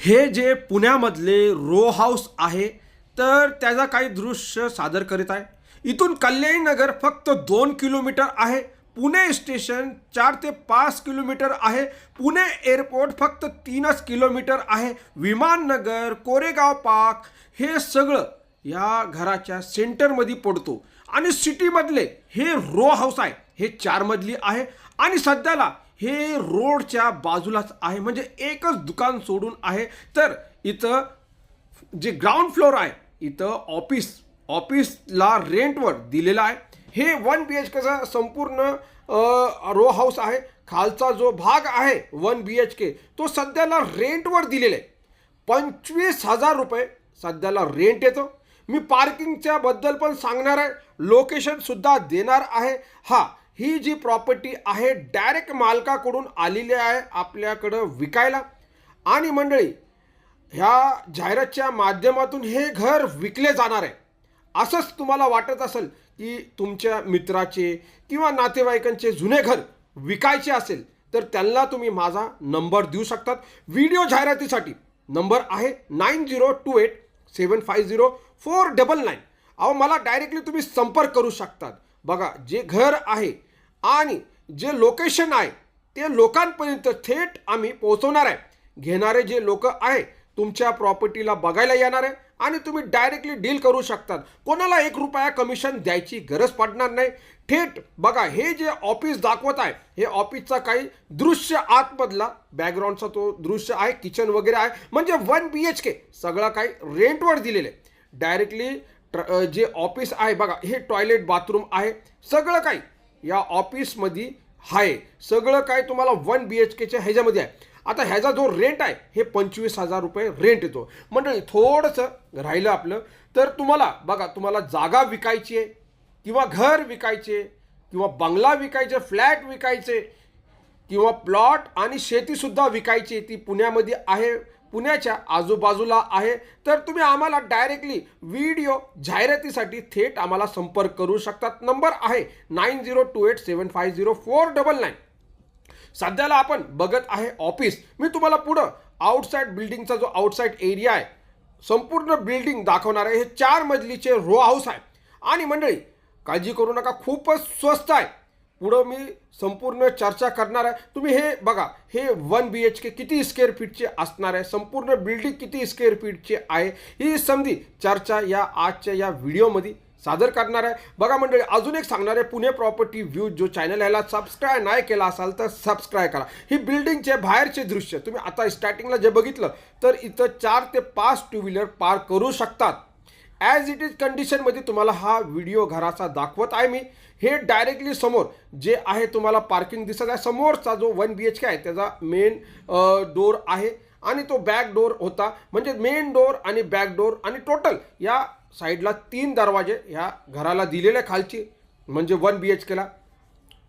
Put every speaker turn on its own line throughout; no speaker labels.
हे जे पुण्यामधले row house आहे तर त्याचा काही दृश्य सादर करीत आहे. इथून कल्याणी नगर फक्त दोन किलोमीटर आहे. पुणे स्टेशन चार ते पाच किलोमीटर आहे. पुणे एअरपोर्ट फक्त तीनच किलोमीटर आहे. विमाननगर कोरेगाव पार्क हे सगळं या घराच्या सेंटरमध्ये पडतो. आणि सिटीमधले हे रो हाऊस आहे. हे चारमधली आहे. आणि सध्याला हे रोडच्या बाजूलाच आहे. म्हणजे एकच दुकान सोडून आहे. तर इथं जे ग्राउंड फ्लोअर आहे इथं ऑफिस ऑफिसला रेंटवर दिलेलं आहे. हे वन बी एच केचा संपूर्ण रो हाऊस आहे. खालचा जो भाग आहे वन बी एच के तो सध्याला रेंटवर दिलेला आहे. पंचवीस हजार रुपये सध्याला रेंट येतो. मी पार्किंगच्या बद्दल पण सांगणार आहे. लोकेशनसुद्धा देणार आहे. हा ही जी प्रॉपर्टी आहे डायरेक्ट मालकाकडून आलेली आहे आपल्याकडं विकायला. आणि मंडळी ह्या जाहिरातच्या माध्यमातून हे घर विकले जाणार आहे. असंच तुम्हाला वाटत असेल की तुमच्या मित्राचे किंवा नातेवाईकांचे जुने घर विकायचे असेल तर त्यांना तुम्ही माझा नंबर देऊ शकतात. व्हिडिओ जाहिरातीसाठी नंबर आहे nine zero two eight seven five zero four double nine. अहो मला डायरेक्टली तुम्ही संपर्क करू शकतात. बघा जे घर आहे आणि जे लोकेशन आहे ते लोकांपर्यंत थेट आम्ही पोहोचवणार आहे. घेणारे जे लोक आहे तुमच्या प्रॉपर्टीला बघायला येणार आहे आणि तुम्ही डायरेक्टली डील करू शकतात. कोणाला एक रुपया कमिशन द्यायची गरज पडणार नाही. थेट बघा हे जे ऑफिस दाखवत आहे हे ऑफिसचा काही दृश्य आतमधला बॅकग्राऊंडचा तो दृश्य आहे किचन वगैरे आहे. म्हणजे वन बी एच के सगळं काही रेंटवर दिलेलं आहे. डायरेक्टली ट्र जे ऑफिस आहे बघा हे टॉयलेट बाथरूम आहे. सगळं काही या ऑफिसमध्ये आहे सगळं काय तुम्हाला वन बी एच केच्या ह्याच्यामध्ये आहे. आता ह्याचा जो रेंट आहे हे पंचवीस हजार रुपये रेंट येतो. मंडळी थोडंसं राहिलं आपलं तर तुम्हाला बघा तुम्हाला जागा विकायची आहे किंवा घर विकायचे किंवा बंगला विकायचे फ्लॅट विकायचे किंवा प्लॉट आणि शेतीसुद्धा विकायची ती पुण्यामध्ये आहे. पुण्याच्या आजूबाजूला आहे. तर तुम्ही आम्हाला डायरेक्टली व्हिडिओ जाहिरातीसाठी थेट आम्हाला संपर्क करू शकतात. नंबर आहे nine zero two eight seven five zero four double nine सध्याला आपण बघत आहे ऑफिस मी तुम्हाला पुढं आउटसाईड बिल्डिंगचा जो आउटसाईड एरिया आहे संपूर्ण बिल्डिंग दाखवणार आहे. हे चार मजलीचे रो हाऊस आहे. आणि मंडळी काळजी करू नका खूपच स्वस्त आहे. पुढं मी संपूर्ण चर्चा करणार आहे. तुम्ही हे बघा हे वन बी एच के किती स्क्वेअर फीटचे असणार आहे? संपूर्ण बिल्डिंग किती स्क्वेअर फीटची आहे? ही समधी चर्चा या आजच्या या व्हिडिओमध्ये सादर करणार आहे. बघा मंडळी अजून एक सांगणार आहे. पुणे प्रॉपर्टी व्ह्यू जो चॅनल ह्याला सबस्क्राईब नाही केला असाल तर सबस्क्राईब करा. ही बिल्डिंगचे बाहेरचे दृश्य तुम्ही आता स्टार्टिंगला जे बघितलं तर इथं चार ते पाच टू व्हीलर पार्क करू शकतात. ॲज इट इज कंडिशनमध्ये तुम्हाला हा व्हिडिओ घराचा दाखवत आहे मी. हे डायरेक्टली समोर जे आहे तुम्हाला पार्किंग दिसत आहे. समोरचा जो वन बी एच के आहे त्याचा मेन डोर आहे आणि तो बॅक डोर होता. म्हणजे मेन डोर आणि बॅक डोर आणि टोटल या साईडला तीन दरवाजे ह्या घराला दिलेले खालची म्हणजे वन बी एच केला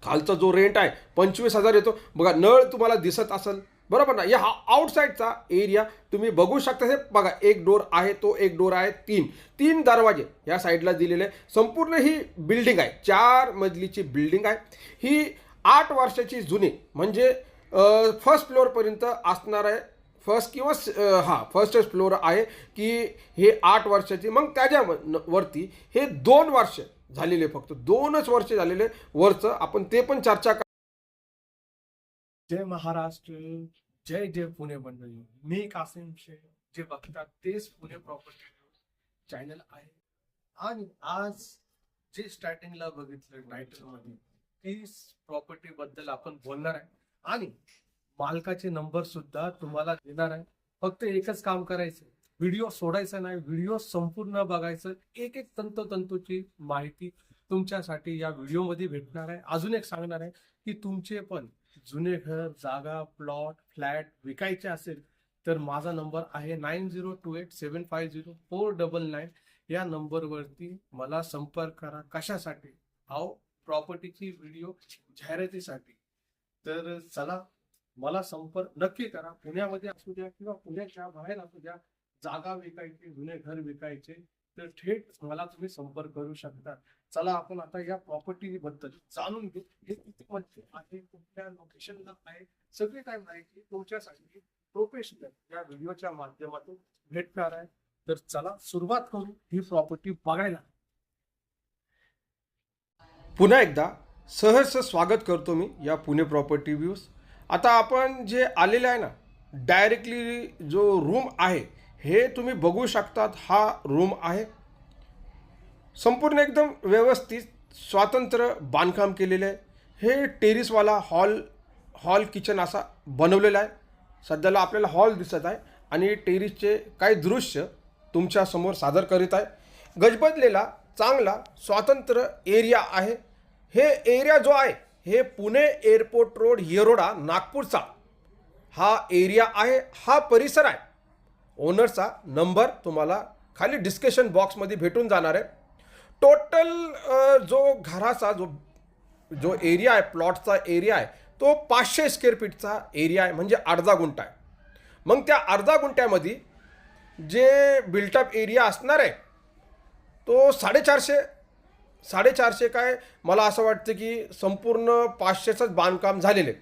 खालचा जो रेंट आहे पंचवीस हजार येतो. बघा नळ तुम्हाला दिसत असेल बरोबर ना? या हा आउटसाईडचा एरिया तुम्ही बघू शकता. हे बघा एक डोर आहे तो एक डोर आहे तीन. तीन दरवाजे या साईडला दिलेले. आहे. संपूर्ण ही बिल्डिंग आहे. चार मजलीची बिल्डिंग आहे. ही आठ वर्षाची जुनी म्हणजे फर्स्ट फ्लोअरपर्यंत असणार आहे. फर्स्ट किंवा स- हा फर्स्टच फ्लोअर आहे की हे आठ वर्षाची मग त्याच्या वरती हे दोन वर्ष झालेले फक्त. दोनच वर्ष झालेले वरचं. आपण ते पण चर्चा
जय महाराष्ट्र जय जय पुणे मंडळी. मी कासिम शेख जे बघतात तेच पुणे प्रॉपर्टी चॅनल आहे. आणि आज जे स्टार्टिंगला बघितलं टायटलमध्ये तीच प्रॉपर्टी बद्दल आपण बोलणार आहे. आणि मालकाचे नंबर सुद्धा तुम्हाला देणार आहे. फक्त एकच काम करायचं व्हिडिओ सोडायचा नाही व्हिडिओ संपूर्ण बघायचं. एक एक तंतोतंतूची माहिती तुमच्यासाठी या व्हिडिओमध्ये भेटणार आहे. अजून एक सांगणार आहे की तुमचे पण जुने घर जागा प्लॉट फ्लॅट विकायचे असेल तर माझा नंबर आहे nine zero two eight seven five zero four double nine या नंबरवरती मला संपर्क करा. कशासाठी? अहो प्रॉपर्टीची व्हिडिओ जाहिरातीसाठी. तर चला मला संपर्क नक्की करा. पुण्यामध्ये असू द्या किंवा पुण्याच्या बाहेर असू द्या जागा विकायची जुने घर विकायचे तर थेट मला तुम्ही संपर्क करू शकता. चला आपण आता या प्रॉपर्टी बद्दल जाणून घेऊ. हे किती मध्ये आहे कुठल्या लोकेशनला आहे सगळी काय माहिती तुमच्यासाठी प्रोफेशनल या व्हिडिओच्या माध्यमातून भेटणार आहे. तर चला सुरुवात करू ही प्रॉपर्टी बघायला.
पुन्हा एकदा सहर्ष स्वागत करतो मी या पुणे प्रॉपर्टी व्ह्यूज आता आपण जे आलेले आहे ना डायरेक्टली जो रूम आहे हे तुम्ही बघू शकतात हा रूम आहे. संपूर्ण एकदम व्यवस्थित स्वातंत्र्य बांधकाम केलेलं आहे. हे टेरिसवाला हॉल हॉल किचन असा बनवलेला आहे. सध्याला आपल्याला हॉल दिसत आहे आणि टेरिसचे काही दृश्य तुमच्यासमोर सादर करीत आहे. गजबजलेला चांगला स्वातंत्र्य एरिया आहे. हे एरिया जो आहे हे पुणे एअरपोर्ट रोड येरोडा नागपूरचा हा एरिया आहे. हा परिसर आहे. ओनरचा नंबर तुम्हाला खाली डिस्कशन बॉक्समध्ये भेटून जाणार आहे. टोटल जो घराचा जो जो एरिया आहे प्लॉटचा एरिया आहे तो पाचशे स्क्वेअर फीटचा एरिया आहे म्हणजे अर्धा गुंठा आहे. मग त्या अर्धा गुंठ्यामध्ये जे बिल्टअप एरिया असणार आहे तो साडेचारशे साडेचारशे काय मला असं वाटतं की संपूर्ण पाचशेचंच बांधकाम झालेलं आहे.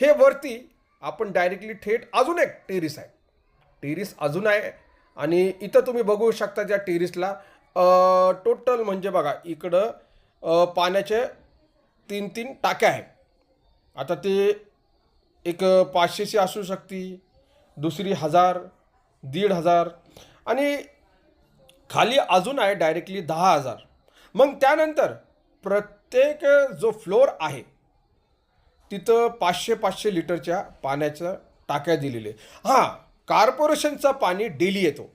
हे वरती आपण डायरेक्टली थेट अजून एक टेरिस आहे. टेरिस अजून आहे आणि इथं तुम्ही बघू शकता त्या टेरिसला टोटल म्हणजे बघा इकडं पाण्याचे तीन तीन टाक्या आहेत. आता ते एक पाचशेची असू शकते दुसरी हजार दीड हजार आणि खाली अजून आहे डायरेक्टली दहा हजार. मग त्यानंतर प्रत्येक जो फ्लोअर आहे तिथं पाचशे पाचशे लिटरच्या पाण्याच्या टाक्या दिलेले हां कॉर्पोरेशनचं पाणी डेली येतो.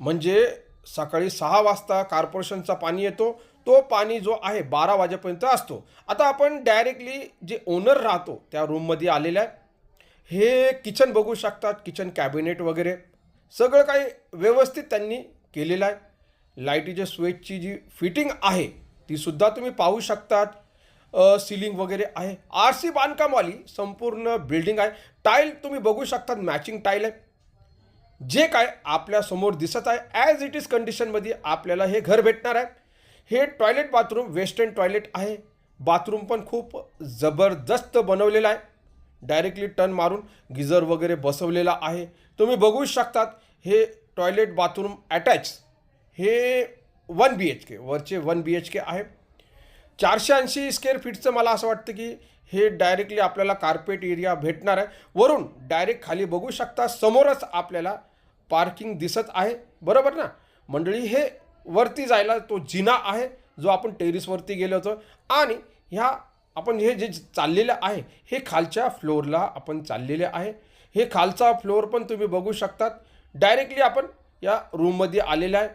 म्हणजे सकाळी सहा वाजता कॉर्पोरेशनचा पाणी येतो. तो पाणी जो आहे बारा वाजेपर्यंत असतो. आता आपण डायरेक्टली जे ओनर राहतो त्या रूममध्ये आलेलं आहे हे किचन बघू शकतात किचन कॅबिनेट वगैरे. सगळं काही व्यवस्थित त्यांनी केलेलं आहे. लाईटीच्या स्विचची जी फिटिंग आहे तीसुद्धा तुम्ही पाहू शकतात. सिलिंग वगैरे आहे. आर सी बांधकामवाली संपूर्ण बिल्डिंग आहे. टाईल तुम्ही बघू शकतात मॅचिंग टाईल आहे. जे काय आपल्यासमोर दिसत आहे ॲज इट इज कंडिशनमध्ये आपल्याला हे घर भेटणार आहे. हे टॉयलेट बाथरूम वेस्टर्न टॉयलेट आहे. बाथरूम पण खूप जबरदस्त बनवलेलं आहे. डायरेक्टली टन मारून गिझर वगैरे बसवलेला आहे. तुम्ही बघू शकतात हे टॉयलेट बाथरूम अटॅच हे वन बी एच के वरचे वन बी एच के आहे. चारशे ऐंशी स्क्वेअर फीटचं मला असं वाटतं की हे डायरेक्टली आपल्याला कार्पेट एरिया भेटणार आहे. वरून डायरेक्ट खाली बघू शकता समोरच आपल्याला पार्किंग दिसत आहे. बरोबर ना? मंडळी हे वरती जायला तो जिना आहे जो आपण टेरिसवरती गेलो होतो. आणि ह्या आपण हे जे चाललेलं आहे हे खालच्या फ्लोअरला आपण चाललेले आहे. हे खालचा फ्लोअर पण तुम्ही बघू शकतात. डायरेक्टली आपण या रूममध्ये आलेला आहे.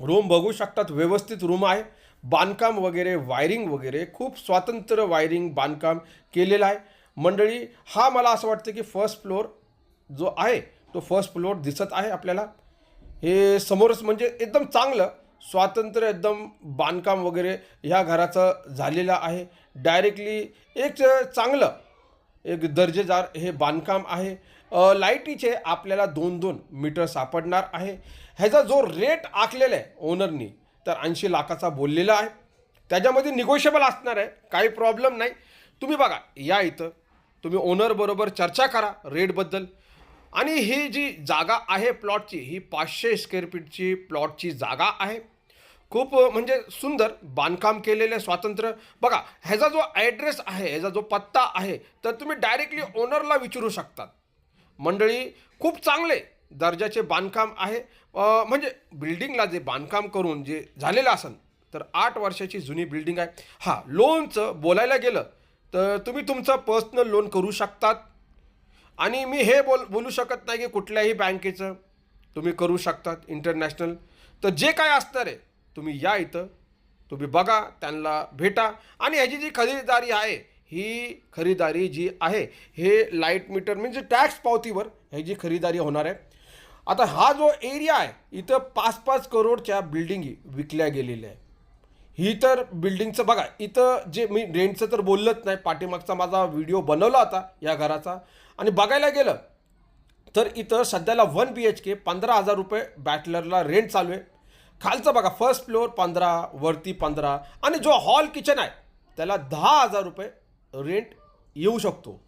रूम बघू शकतात व्यवस्थित रूम आहे. बांधकाम वगैरे वायरिंग वगैरे खूप स्वातंत्र्य वायरिंग बांधकाम केलेलं आहे. मंडळी हा मला असं वाटतं की फर्स्ट फ्लोअर जो आहे तो फर्स्ट फ्लोअर दिसत आहे आपल्याला. हे समोरच म्हणजे एकदम चांगलं स्वातंत्र्य एकदम बांधकाम वगैरे ह्या घराचं झालेलं आहे. डायरेक्टली एक चांगलं एक दर्जेदार हे बांधकाम आहे. लाईटीचे आपल्याला दोन दोन मीटर सापडणार आहे. ह्याचा जो रेट आखलेला आहे ओनरनी तर ऐंशी लाखाचा बोललेला आहे. त्याच्यामध्ये निगोशिएबल असणार आहे काही प्रॉब्लेम नाही. तुम्ही बघा या इथं तुम्ही ओनरबरोबर चर्चा करा रेटबद्दल आणि ही जी जागा आहे प्लॉटची ही पाचशे स्क्वेअर फीटची प्लॉटची जागा आहे. खूप म्हणजे सुंदर बांधकाम केलेले स्वातंत्र्य. बघा ह्याचा जो ॲड्रेस आहे ह्याचा जो पत्ता आहे तर तुम्ही डायरेक्टली ओनरला विचारू शकतात. मंडळी खूप चांगले दर्जाचे बांधकाम आहे. म्हणजे बिल्डिंगला जे बांधकाम करून जे झालेलं असेल तर आठ वर्षाची जुनी बिल्डिंग आहे. हां लोनचं बोलायला गेलं तर तुम्ही तुमचं पर्सनल लोन करू शकतात. आणि मी हे बोल बोलू शकत नाही की कुठल्याही बँकेचं तुम्ही करू शकतात इंटरनॅशनल तर जे काय असणार आहे तुम्ही या इथं तुम्ही बघा त्यांना भेटा. आणि ह्याची जी खरेदीदारी आहे ही खरेदारी जी आहे हे लाइट मीटर म्हणजे टॅक्स पावतीवर ह्याची खरेदारी होणार आहे. आता हा जो एरिया आहे इथं पाच पाच करोडच्या बिल्डिंगी विकल्या गेलेल्या आहे ही तर बिल्डिंगचं बघा इथं जे मी रेंटचं तर बोललंच नाही. पाठीमागचा माझा व्हिडिओ बनवला होता या घराचा. आणि बघायला गेलं तर इथं सध्याला वन बी एच के पंधरा हजार रुपये बॅटलरला रेंट चालू आहे. खालचं बघा फर्स्ट फ्लोअर पंधरा वरती पंधरा आणि जो हॉल किचन आहे त्याला दहा हजार रुपये रेंट येऊ शकतो.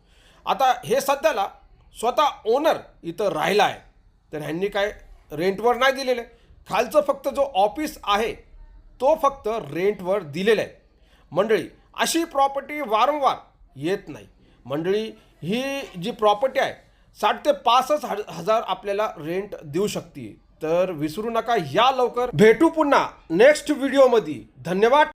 आता हे सध्याला स्वतः ओनर इथं राहिला आहे. तर ह्यांनी काय रेंटवर नाही दिलेलं आहे. खालचं फक्त जो ऑफिस आहे तो फक्त रेंटवर दिलेला आहे. मंडळी अशी प्रॉपर्टी वारंवार येत नाही. मंडळी ही जी प्रॉपर्टी आहे साठ ते पासष्ट हजार आपल्याला रेंट देऊ शकते. तर विसरू नका या लवकर. भेटू पुन्हा नेक्स्ट व्हिडिओमध्ये धन्यवाद.